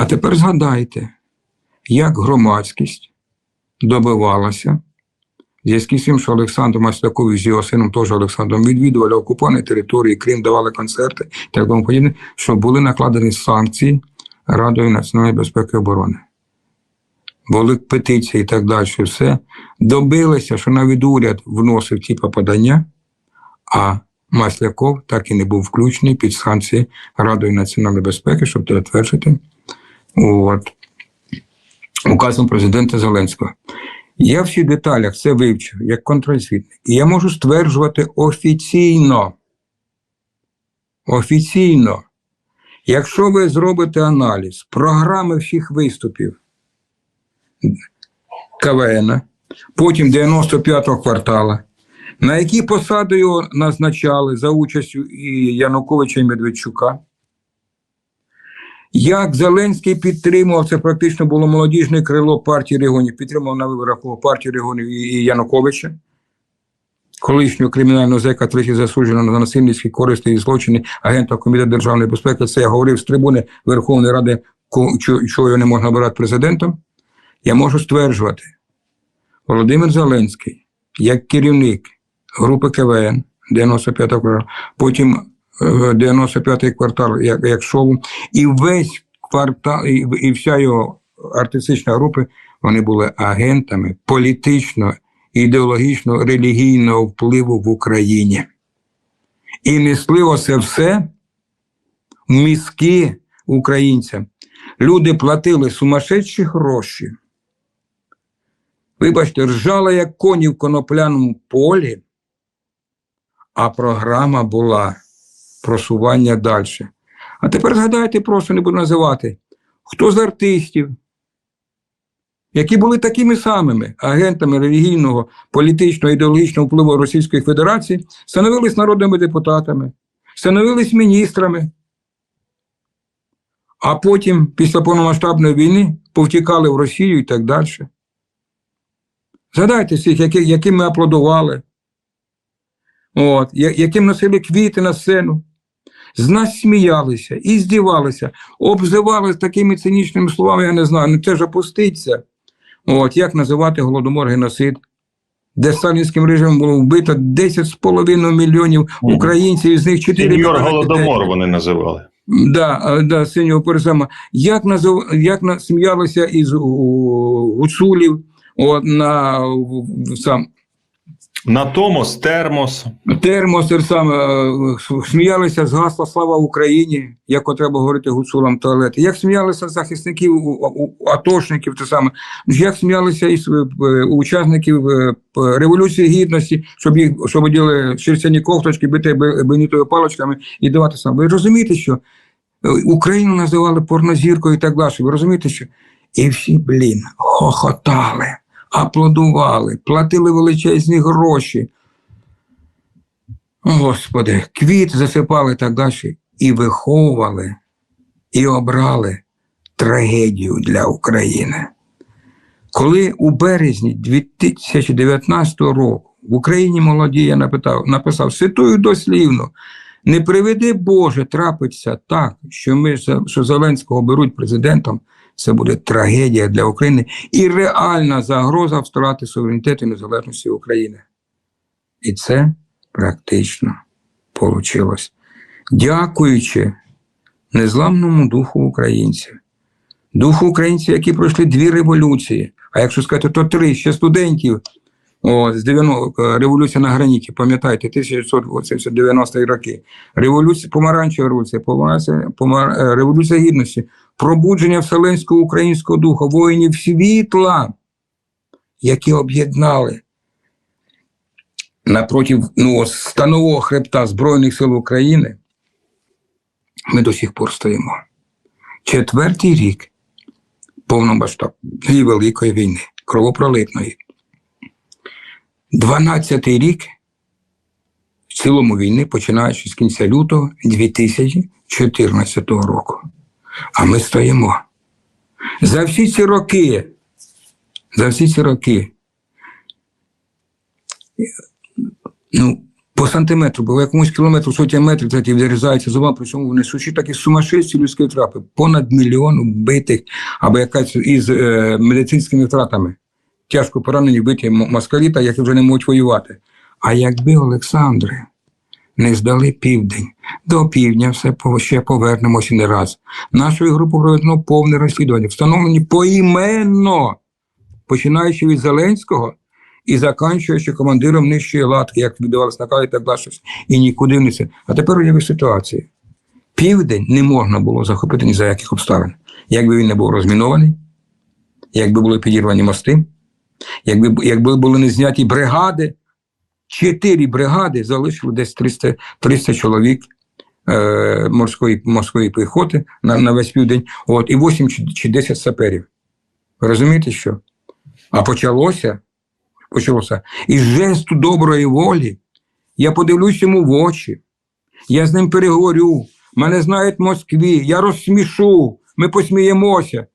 А тепер згадайте, як громадськість добивалася, в зв'язку з тим, що Олександр Маслякович з його сином, теж Олександром, відвідували окуповані території, Крим, давали концерти та тому подібне, щоб були накладені санкції Радою національної безпеки і оборони. Були петиції і так далі, все. Добилися, що навіть уряд вносив ті подання, а Масляков так і не був включений під санкції Радою національної безпеки, щоб підтвердити от, указом президента Зеленського. Я всі деталях це вивчив як контррозвідник. І я можу стверджувати офіційно. Офіційно, якщо ви зробите аналіз програми всіх виступів КВН, потім 95-го квартала, на які посади його назначали за участю і Януковича і Медведчука, як Зеленський підтримував, це практично було молодіжне крило партії регіонів, підтримував на виборах партію регіонів і Януковича, колишнього кримінального зека, тричі засудженого на насильницькі користі і злочини агента Комітету державної безпеки. Це я говорив з трибуни Верховної Ради, чого його не можна обирати президентом. Я можу стверджувати, Володимир Зеленський, як керівник групи КВН 95 квартал, потім 95-й квартал, як, як шоу, і весь квартал, і, і вся його артистична група, вони були агентами політично, ідеологічно, релігійного впливу в Україні. І несли оце все мізки українцям. Люди платили сумасшедші гроші. Вибачте, ржала як коні в конопляному полі, а програма була просування далі. А тепер згадайте, просто не буду називати, хто з артистів, які були такими самими агентами релігійного, політичного, ідеологічного впливу Російської Федерації, становились народними депутатами, становились міністрами, а потім, після повномасштабної війни, повтікали в Росію і так далі. Згадайте всіх, яким ми аплодували, от, яким носили квіти на сцену. З нас сміялися і здівалися, обзивали такими цинічними словами, я не знаю, ну це ж опуститься. От, як називати голодомор геноцид, де сталінським режимом було вбито 10,5 мільйонів українців, із них 4 Сеньор Голодомор вони називали. Да, да, синього пересама. Як назив, як на, сміялися із гуцулів, от, на сам На Томос, термос. термос, те саме, е, сміялися з гасла Слава Україні, як треба говорити гуцулам туалети. Як сміялися захисників, атошників, те саме, як сміялися із е, учасників е, Революції Гідності, щоб їх щоб оділи шерстяні кофточки, бити бе- бенітовими паличками і давати сам. Ви розумієте, що Україну називали порнозіркою і так далі. Ви розумієте, що і всі, блін, хохотали, аплодували, платили величезні гроші. Господи, квіт засипали так далі. І виховували, і обрали трагедію для України. Коли у березні 2019 року в Україні молоді я напитав, написав, цитую дослівно, не приведи Боже, трапиться так, що ми що Зеленського беруть президентом, це буде трагедія для України і реальна загроза втрати суверенітету і незалежності України. І це практично вийшло. Дякуючи незламному духу українців, духу українців, які пройшли дві революції. А якщо сказати, то три ще студентів о, з 90, революція на граніті, пам'ятаєте, 1990 роки, революція, помаранчева революція, помаранчева, помар, е, революція гідності, пробудження вселенського українського духа, воїнів світла, які об'єднали напроти ну, станового хребта Збройних сил України, ми до сих пор стоїмо. Четвертий рік повномасштабної великої війни, кровопролитної. Дванадцятий рік в цілому війни, починаючи з кінця лютого 2014 року. А ми стоїмо. За всі ці роки, за всі ці роки, ну, по сантиметру, по якомусь кілометру, сотня метрів, третій відрізається зуба, при цьому вони суші такі сумасшедші людські втрати. Понад мільйон вбитих, або якась із е, медицинськими втратами. Тяжко поранені вбиті м- москалі, та які вже не можуть воювати. А якби Олександре не здали південь, до півдня все ще повернемося не раз. Нашою групою проведено повне розслідування, встановлені поіменно, починаючи від Зеленського і заканчуючи командиром нижчої латки, як віддавалися накази і так далі, і нікуди не це. А тепер уяви ситуацію. Південь не можна було захопити ні за яких обставин. Якби він не був розмінований, якби були підірвані мости, якби, якби були не зняті бригади, чотири бригади залишили десь 300, 300 чоловік е, морської, морської піхоти на, на весь південь, от, і 8 чи, чи 10 саперів. Розумієте, що? А почалося, почалося. Із жесту доброї волі. Я подивлюсь йому в очі, я з ним переговорю, мене знають в Москві, я розсмішу, ми посміємося,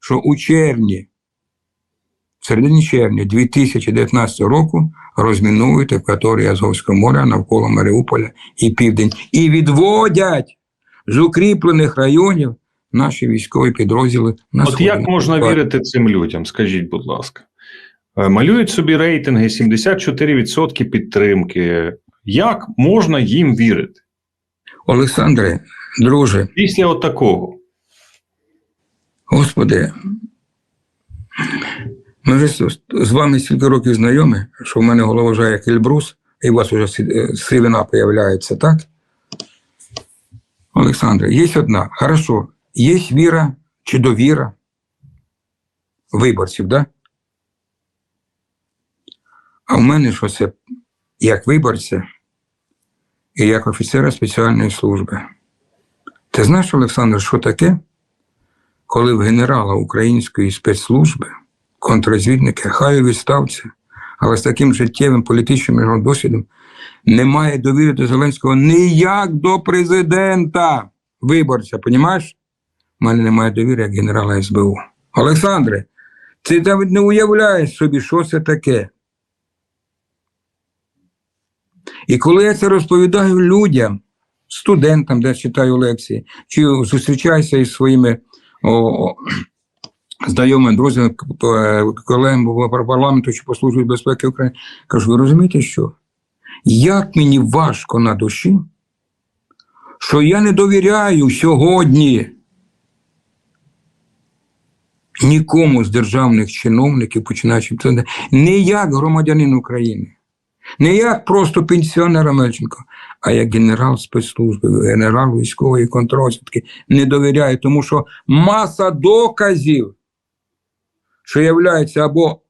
що у червні, в середині червня 2019 року розмінують акваторію Азовського моря навколо Маріуполя і Південь, і відводять з укріплених районів наші військові підрозділи на От як можна вірити цим людям? Скажіть, будь ласка. Е, Малюють собі рейтинги 74% підтримки. Як можна їм вірити? Олександре, друже, Після от такого. Господи, ми вже з- вами стільки років знайомі, що в мене голова вже як Ельбрус, і у вас вже е, сивина появляється, так? Олександре, є одна. Хорошо, є віра чи довіра виборців, да? А в мене що це як виборця і як офіцера спеціальної служби. Ти знаєш, Олександр, що таке? коли в генерала української спецслужби, контррозвідники, хай у відставці, але з таким життєвим політичним його досвідом немає довіри до Зеленського ніяк до президента виборця, понімаєш? У мене немає довіри як генерала СБУ. Олександре, ти навіть не уявляєш собі, що це таке. І коли я це розповідаю людям, студентам, де читаю лекції, чи зустрічаюся із своїми о, о, знайомими, друзями, к- п- колегами по парламенту чи по безпеки України, кажу, ви розумієте, що? Як мені важко на душі, що я не довіряю сьогодні нікому з державних чиновників, починаючи не як громадянин України, не як просто пенсіонер Амельченко, а як генерал спецслужби, генерал військової контррозвідки не довіряю, тому що маса доказів, що являється або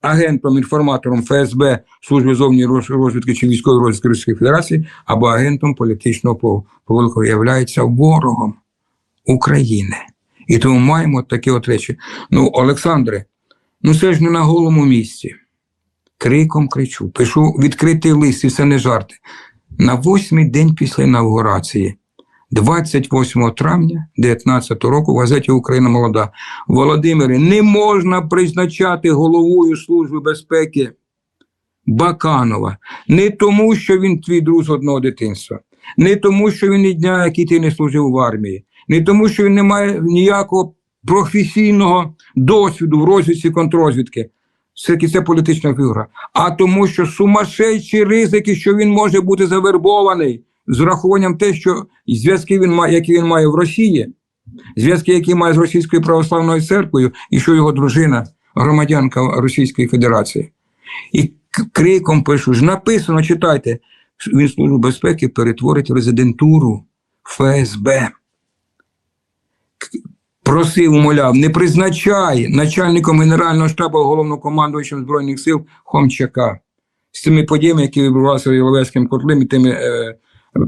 агентом, інформатором ФСБ, Служби зовньої роз- розвідки чи військової розвідки Російської Федерації, або агентом політичного по- повеликого являється ворогом України. І тому маємо такі от речі. Ну, Олександре, ну це ж не на голому місці. Криком кричу, пишу відкритий лист, і це не жарти. На восьмий день після інаугурації, 28 травня 2019 року, в газеті Україна молода. Володимире, не можна призначати головою Служби безпеки Баканова. Не тому, що він твій друг з одного дитинства, не тому, що він і дня, який ти не служив в армії, не тому, що він не має ніякого професійного досвіду в розвідці контрозвідки. Все-таки це політична фігура. А тому, що сумасшедші ризики, що він може бути завербований з урахуванням те, що зв'язки він має, які він має в Росії, зв'язки, які має з Російською православною церквою, і що його дружина громадянка Російської Федерації. І криком пишу, ж написано, читайте, він службу безпеки перетворить в резидентуру ФСБ. Просив, умоляв, не призначай начальником Генерального штабу головнокомандуючим Збройних сил Хомчака з цими подіями, які відбувалися в Єловецьким котлем і тими е,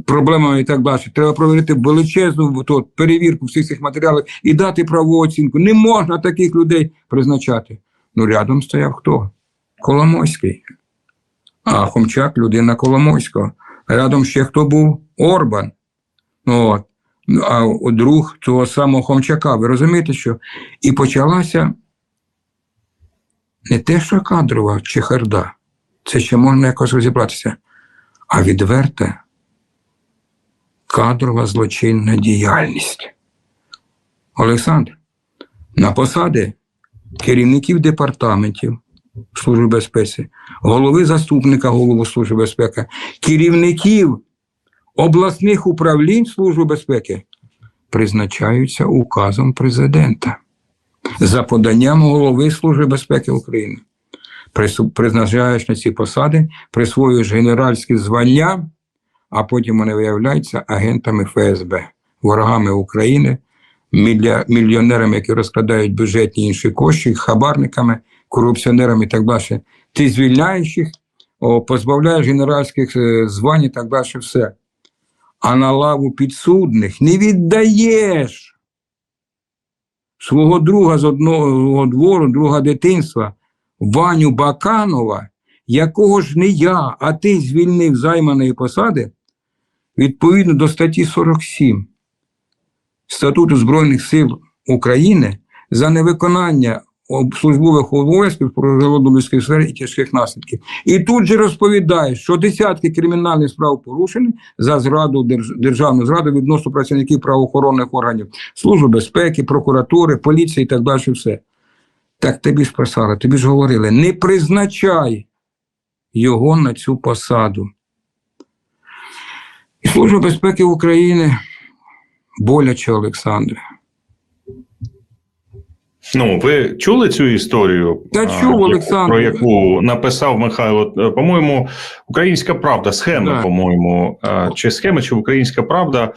проблемами і так далі. Треба провести величезну то, перевірку всіх цих матеріалів і дати правову оцінку. Не можна таких людей призначати. Ну, рядом стояв хто? Коломойський. А Хомчак людина Коломойського. Рядом ще хто був? Орбан. Ну, От. Ну, А друг того самого Хомчака. Ви розумієте, що? І почалася не те, що кадрова чехарда, це ще можна якось розібратися, а відверта кадрова злочинна діяльність. Олександр, на посади керівників департаментів Служби безпеки, голови заступника голови Служби безпеки, керівників обласних управлінь Служби безпеки призначаються указом президента за поданням голови Служби безпеки України. Призначаєш на ці посади, присвоюєш генеральські звання, а потім вони виявляються агентами ФСБ, ворогами України, мільйонерами, які розкрадають бюджетні інші кошти, хабарниками, корупціонерами і так далі. Ти звільняєш їх, о, позбавляєш генеральських е, звань і так далі, все. А на лаву підсудних не віддаєш свого друга з одного двору, друга дитинства, Ваню Баканова, якого ж не я, а ти звільнив займаної посади, відповідно до статті 47 Статуту Збройних сил України за невиконання службових обов'язків про природну людських сфер і тяжких наслідків. І тут же розповідає, що десятки кримінальних справ порушені за зраду держ- державну зраду відносно працівників правоохоронних органів, служби безпеки, прокуратури, поліції і так далі. Все. Так тобі ж писали, тобі ж говорили, не призначай його на цю посаду. Служба безпеки України боляче, Олександре. Ну, ви чули цю історію? Та чув, Олександр. Про яку написав Михайло, е, по-моєму, Українська Правда, схеми, Так. по-моєму, е, чи схеми, чи Українська Правда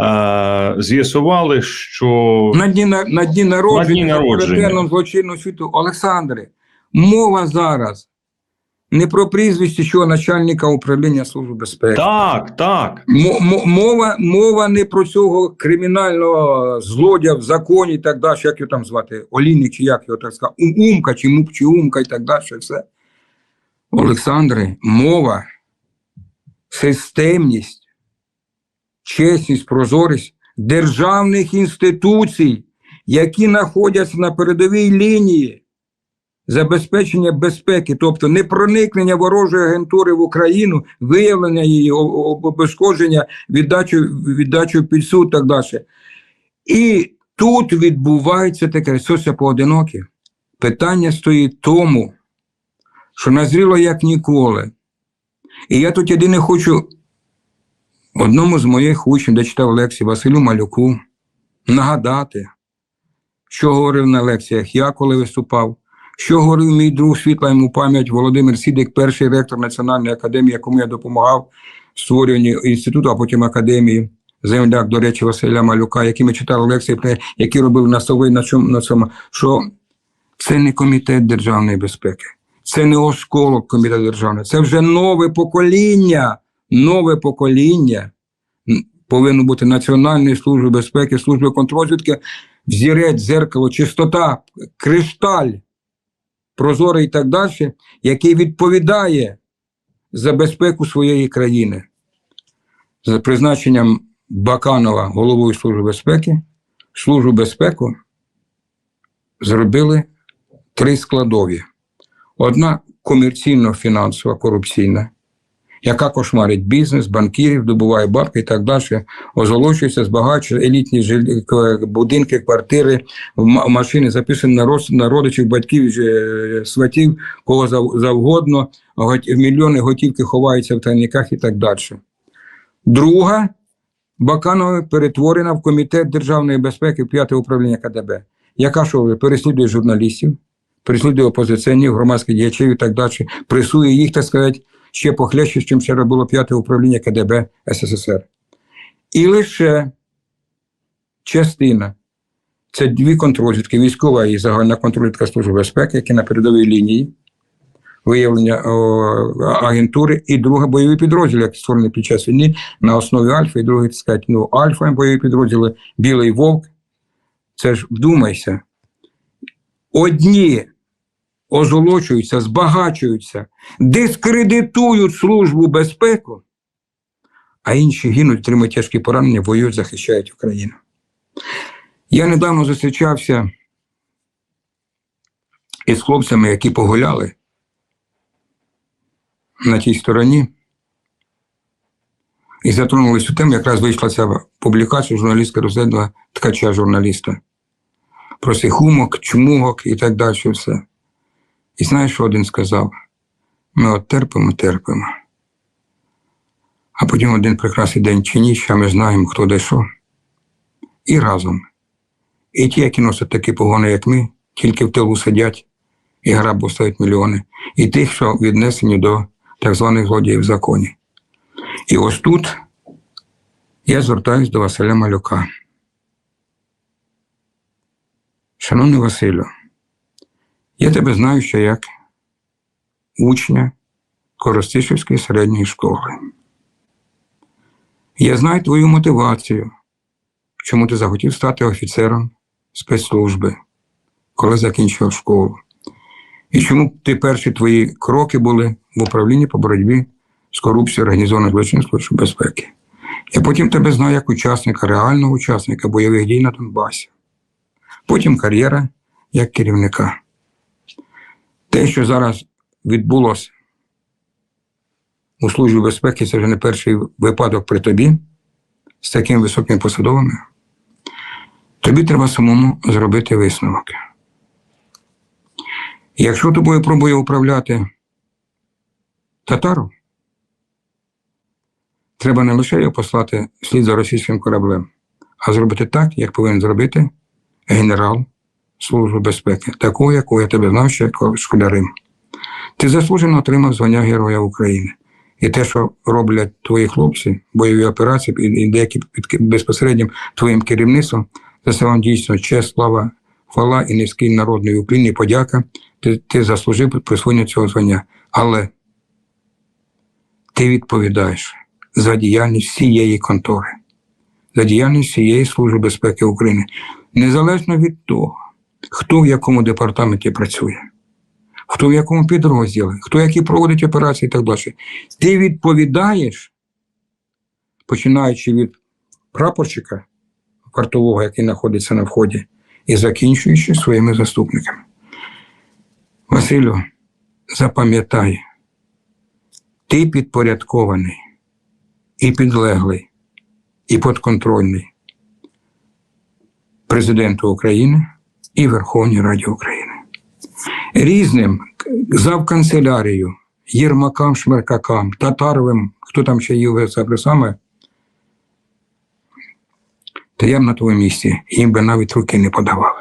е, з'ясували, що На дні, на, на дні народження, На дні народження. злочинного світу. Олександре, мова зараз не про прізвище що начальника управління Служби безпеки. так, так. Мо- мо- Мова, мова не про цього кримінального злодія в законі і так далі, як його там звати, Олійник, чи як його так сказати, Умка, чи Мук, чи Умка і так далі. Все. Олександре, мова, системність, чесність, прозорість державних інституцій, які знаходяться на передовій лінії забезпечення безпеки, тобто не проникнення ворожої агентури в Україну, виявлення її, обезкодження, віддачу, віддачу під суд так далі. І тут відбувається таке сося поодинокі. Питання стоїть тому, що назріло як ніколи. І я тут єдине хочу одному з моїх учнів, де читав лекції Василю Малюку, нагадати, що говорив на лекціях я, коли виступав, що говорив мій друг світла йому пам'ять Володимир Сідик, перший ректор Національної академії, якому я допомагав в створюванні інституту, а потім академії. Земляк, до речі, Василя Малюка, які ми читали лекції, які робили на сові на чому на цьому, що це не комітет державної безпеки, це не осколок комітету державної, це вже нове покоління, нове покоління повинно бути Національної служби безпеки, служби контррозвідки, взірець, зеркало, чистота, кришталь, прозорий і так далі, який відповідає за безпеку своєї країни. За призначенням Баканова головою Служби безпеки, Службу безпеку зробили три складові. Одна комерційно-фінансова, корупційна, яка кошмарить бізнес, банкірів, добуває бабки і так далі, озолочується, збагачує елітні будинки, квартири, машини записані на, на родичів, батьків, е, сватів, кого завгодно, мільйони готівки ховаються в тайниках і так далі. Друга. Баканова перетворена в комітет державної безпеки п'яте управління КДБ, яка що переслідує журналістів, переслідує опозиціонерів, громадських діячів і так далі, пресує їх, так сказати, ще похлеще, чим ще робило п'яте управління КДБ СССР. І лише частина це дві контррозвідки, військова і загальна контррозвідка Служби безпеки, які на передовій лінії виявлення о, агентури, і друга бойові підрозділи, які створені під час війни на основі Альфа, і другий, так сказати, ну, Альфа бойові підрозділи, Білий Вовк. Це ж вдумайся. Одні озолочуються, збагачуються, дискредитують службу безпеки, а інші гинуть, отримують тяжкі поранення, воюють, захищають Україну. Я недавно зустрічався із хлопцями, які погуляли на тій стороні. і затронули цю тему, якраз вийшла ця публікація журналістка розслідувала ткача журналіста. Про цих хумок, чмугок і так далі. Все. І знаєш, що один сказав? Ми от терпимо, терпимо. А потім один прекрасний день чи ніч, а ми знаємо, хто де що. І разом. І ті, які носять такі погони, як ми, тільки в тилу сидять і грабу ставить мільйони, і тих, що віднесені до так званих злодіїв в законі. І ось тут я звертаюся до Василя Малюка. Шановний Василю, я тебе знаю ще як учня Коростишівської середньої школи. Я знаю твою мотивацію, чому ти захотів стати офіцером спецслужби, коли закінчив школу. І чому ти перші твої кроки були в управлінні по боротьбі з корупцією організованої Служби безпеки. Я потім тебе знаю як учасника, реального учасника бойових дій на Донбасі. Потім кар'єра як керівника. Те, що зараз відбулося у Службі безпеки, це вже не перший випадок при тобі з такими високими посадовими. Тобі треба самому зробити висновок. Якщо тобою пробує управляти татару, треба не лише його послати слід за російським кораблем, а зробити так, як повинен зробити генерал Служби безпеки, такого, якого я тебе знав ще школярим. Ти заслужено отримав звання Героя України. І те, що роблять твої хлопці, бойові операції, і деякі під безпосереднім твоїм керівництвом, це вам дійсно честь, слава, хвала і низький народний уклін і подяка. Ти, ти заслужив присвоєння цього звання. Але ти відповідаєш за діяльність всієї контори, за діяльність всієї Служби безпеки України, незалежно від того, хто в якому департаменті працює, хто в якому підрозділі, хто які проводить операції і так далі. Ти відповідаєш, починаючи від прапорщика вартового, який знаходиться на вході, і закінчуючи своїми заступниками. Василю, запам'ятай, ти підпорядкований і підлеглий, і підконтрольний президенту України і Верховній Раді України. Різним завканцелярію, Єрмакам, Шмеркакам, Татаровим, хто там ще їв це саме, то я б на твоєму місці їм би навіть руки не подавав.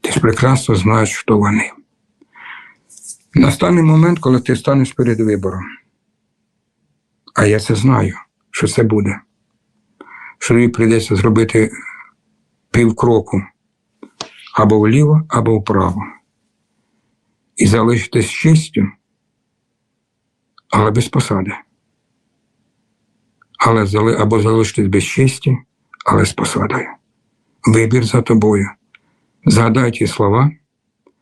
Ти ж прекрасно знаєш, хто вони. Настане момент, коли ти станеш перед вибором. А я це знаю, що це буде. Що тобі прийдеться зробити півкроку або вліво, або вправо. І залишитись з честю, але без посади. Але або залишитись без честі, але з посадою. Вибір за тобою. Згадай ті слова,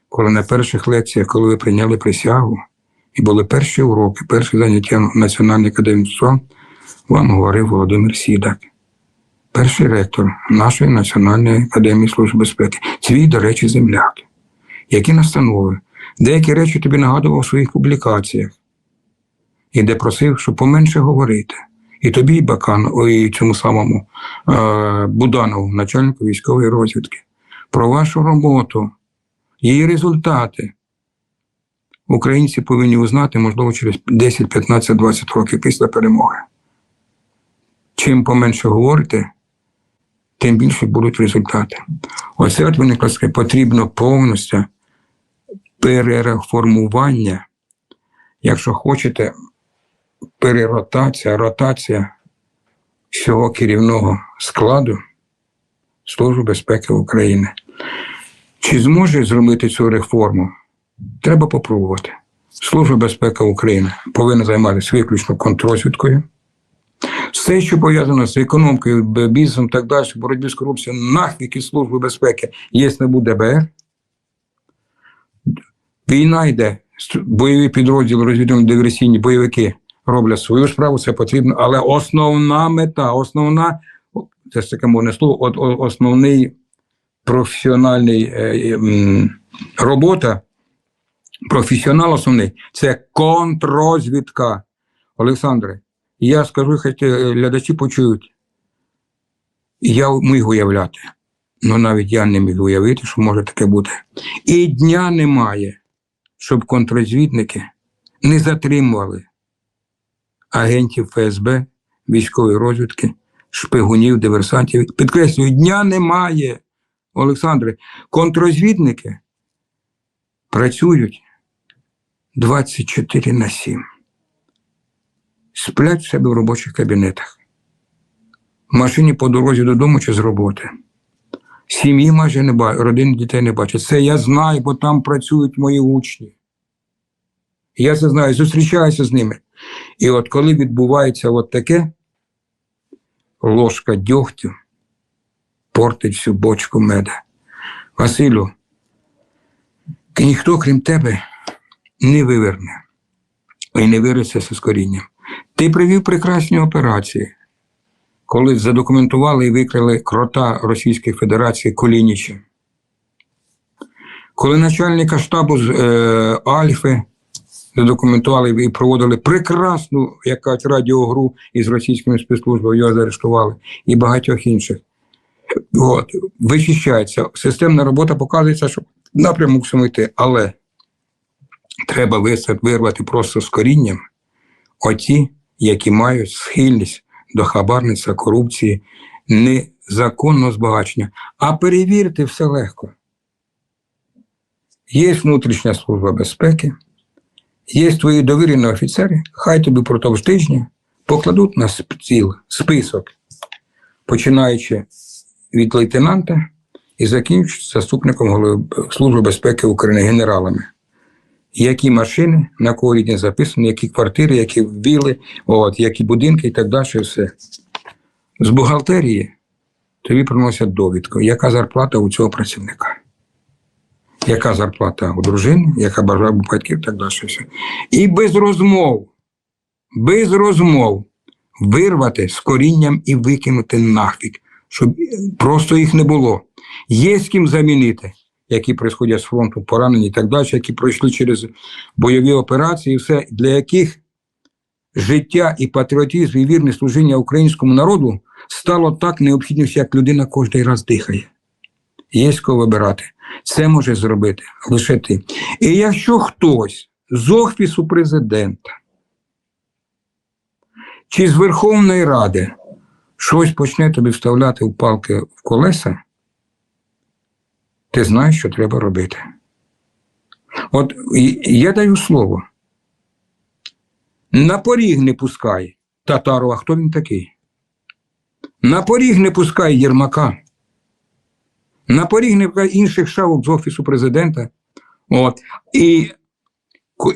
коли на перших лекціях, коли ви прийняли присягу, і були перші уроки, перші заняття в Національній академії вам говорив Володимир Сідак, перший ректор нашої Національної академії Служби безпеки, свій, до речі, земляк, які настанови. Деякі речі тобі нагадував у своїх публікаціях, і де просив, щоб поменше говорити. І тобі, і Бакану, і цьому самому е, Буданову, начальнику військової розвідки, про вашу роботу, її результати. Українці повинні узнати, можливо, через 10, 15, 20 років після перемоги. Чим поменше говорите, тим більше будуть результати. Оце от виникло таке, потрібно повністю перереформування, якщо хочете, переротація, ротація всього керівного складу Служби безпеки України. Чи зможе зробити цю реформу? Треба попробувати. Служба безпеки України повинна займатися виключно контрозвідкою. Все, що пов'язано з економікою, бізнесом так далі, боротьбі з корупцією, нафіг Служби безпеки, є не буде. Війна йде, бойові підрозділи, розвідувальні диверсійні бойовики роблять свою справу, це потрібно, але основна мета, основна, це ж таке мовне слово, от, основний професіональний е, е, робота, професіонал основний це контррозвідка. Олександре, Я скажу, хай е, глядачі почують. Я міг уявляти. Ну навіть я не міг уявити, що може таке бути. І дня немає, щоб контррозвідники не затримували агентів ФСБ, військової розвідки, шпигунів, диверсантів. Підкреслюю, дня немає. Олександре, контррозвідники працюють 24 на 7. Сплять в себе в робочих кабінетах. В машині по дорозі додому чи з роботи. Сім'ї майже не бачать, родини дітей не бачать. Це я знаю, бо там працюють мої учні. Я це знаю, зустрічаюся з ними. І от коли відбувається от таке, ложка дьогтю портить всю бочку меда. Василю, ніхто, крім тебе, не виверне і не вириться з корінням. Ти привів прекрасні операції, коли задокументували і викрили крота Російської Федерації Колініча. Коли начальника штабу з е, Альфи задокументували і проводили прекрасну як кажуть, радіогру із російськими спецслужбами, його заарештували, і багатьох інших. От, вичищається. Системна робота показується, що напрямок йти, але треба вирвати просто з корінням оті, які мають схильність до хабарництва, корупції, незаконного збагачення. А перевірити все легко. Є внутрішня служба безпеки, є твої довірені офіцери, хай тобі протягом тижня покладуть на стіл список, починаючи від лейтенанта і закінчуючи заступником голови Служби безпеки України генералами. Які машини, на кого рідні записані, які квартири, які віли, от, які будинки і так далі. Все. З бухгалтерії тобі приносять довідку, яка зарплата у цього працівника, яка зарплата у дружини, яка бажає батьків і так далі. Все. І без розмов, без розмов вирвати з корінням і викинути нафіг, щоб просто їх не було. Є з ким замінити, які приходять з фронту, поранені і так далі, які пройшли через бойові операції, все, для яких життя і патріотизм і вірне служіння українському народу стало так необхідністю, як людина кожен раз дихає. Є з кого вибирати. Це може зробити лише ти. І якщо хтось з офісу президента чи з Верховної Ради щось почне тобі вставляти в палки в колеса, ти знаєш, що треба робити. От я даю слово. На поріг не пускай Татарова, хто він такий? На поріг не пускай Єрмака. На поріг не пускай інших шавок з Офісу президента. От. І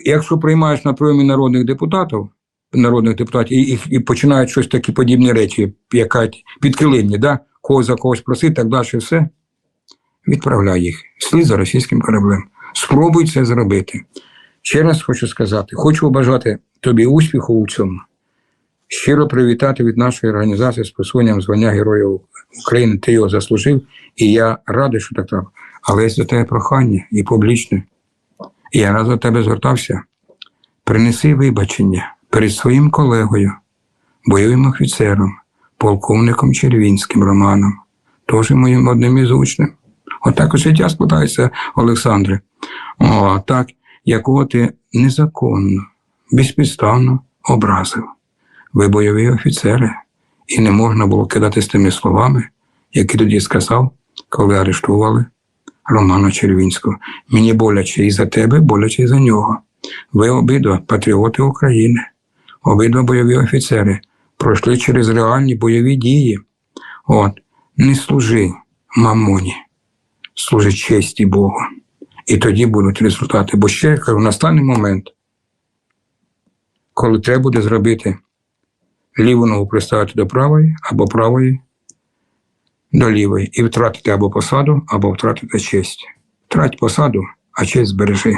якщо приймаєш на прийомі народних депутатів, народних депутатів, і, і, і починають щось такі подібні речі, яка підкилимні, да? когось за когось просити, так далі, все, відправляй їх. Слід за російським кораблем. Спробуй це зробити. Ще раз хочу сказати, хочу побажати тобі успіху у цьому. Щиро привітати від нашої організації з присвоєнням звання Героя України. Ти його заслужив, і я радий, що так трапило. Але є до тебе прохання і публічне. І я раз до тебе звертався. Принеси вибачення перед своїм колегою, бойовим офіцером, полковником Червінським Романом, теж моїм одним із учнів. Отак от життя складається, Олександре. О, так, якого ти незаконно, безпідставно образив. Ви бойові офіцери, і не можна було кидати з тими словами, які тоді сказав, коли арештували Романа Червінського. Мені боляче і за тебе, боляче і за нього. Ви обидва патріоти України, обидва бойові офіцери, пройшли через реальні бойові дії. От, не служи мамоні, служи честі Богу. І тоді будуть результати. Бо ще я кажу, настане момент, коли треба буде зробити ліву ногу приставити до правої або правої до лівої і втратити або посаду, або втратити честь. Втрать посаду, а честь збережи.